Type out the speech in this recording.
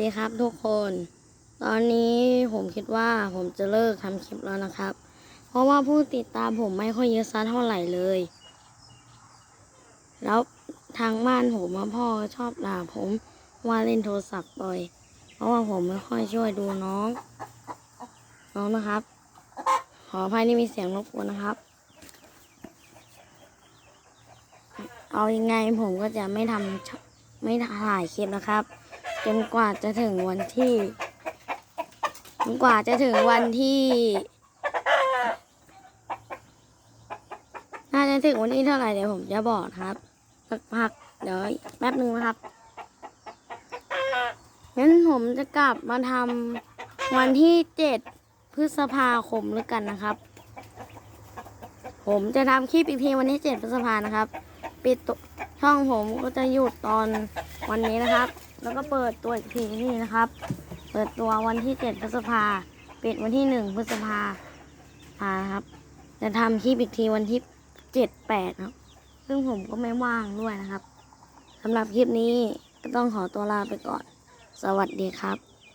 ดีครับทุกคน ตอนนี้ผมคิดว่าผมจะเลิกทำคลิปแล้วนะครับ เพราะว่าผู้ติดตามผมไม่ค่อยเยอะซะเท่าไหร่เลย แล้วทางบ้านผมพ่อชอบด่าผมว่าเล่นโทรศัพท์บ่อย เพราะว่าผมไม่ค่อยช่วยดูน้อง น้องนะครับ ขออภัยที่มีเสียงรบกวนนะครับ เอาอยังไงผมก็จะไม่ทำไม่ถ่ายคลิปนะครับ จนกว่าจะถึงวันที่จนกว่าจะถึงวันที่ น่าจะถึงวันที่เท่าไหร่เดี๋ยวผมจะบอกครับสักพักเดี๋ยวแป๊บหนึ่งนะครับงั้นผมจะกลับมาทำวันที่เจ็ดพฤษภาคมแล้วกันนะครับ ผมจะทำคลิปอีกทีวันที่เจ็ดพฤษภานะครับ ปิดตัว ช่องผมก็จะหยุดตอนวันนี้นะครับ แล้วก็เปิดตัวอีกทีนี่นะครับ เปิดตัววันที่เจ็ดพฤษภาปิดวันที่หนึ่งพฤษภาพาครับ จะทำคลิปอีกทีวันที่เจ็ดแปดครับ ซึ่งผมก็ไม่ว่างด้วยนะครับสำหรับคลิปนี้ก็ต้องขอตัวลาไปก่อน สวัสดีครับ